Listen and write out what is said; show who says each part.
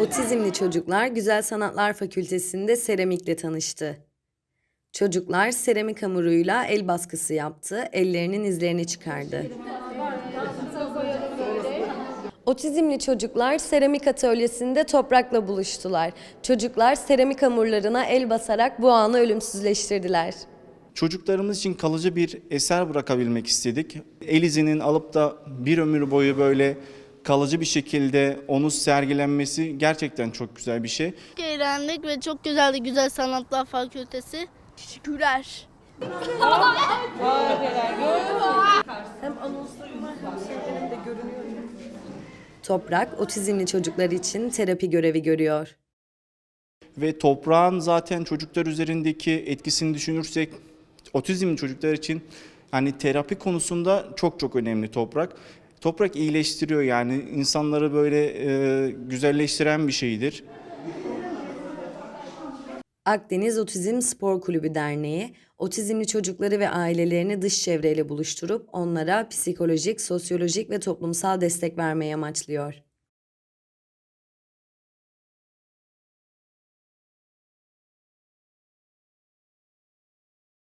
Speaker 1: Otizmli çocuklar Güzel Sanatlar Fakültesi'nde seramikle tanıştı. Çocuklar seramik hamuruyla el baskısı yaptı, ellerinin izlerini çıkardı. Otizmli çocuklar seramik atölyesinde toprakla buluştular. Çocuklar seramik hamurlarına el basarak bu anı ölümsüzleştirdiler.
Speaker 2: Çocuklarımız için kalıcı bir eser bırakabilmek istedik. El izinin alıp da bir ömür boyu böyle kalıcı bir şekilde onu sergilenmesi gerçekten çok güzel bir şey.
Speaker 3: Çok eğlendik ve çok güzeldi Güzel Sanatlar Fakültesi. Teşekkürler.
Speaker 1: Toprak, otizmli çocuklar için terapi görevi görüyor.
Speaker 2: Ve toprağın zaten çocuklar üzerindeki etkisini düşünürsek otizmli çocuklar için hani terapi konusunda çok çok önemli toprak. Toprak iyileştiriyor yani insanları böyle e, güzelleştiren bir şeydir.
Speaker 1: Akdeniz Otizm Spor Kulübü Derneği, otizmli çocukları ve ailelerini dış çevreyle buluşturup onlara psikolojik, sosyolojik ve toplumsal destek vermeyi amaçlıyor.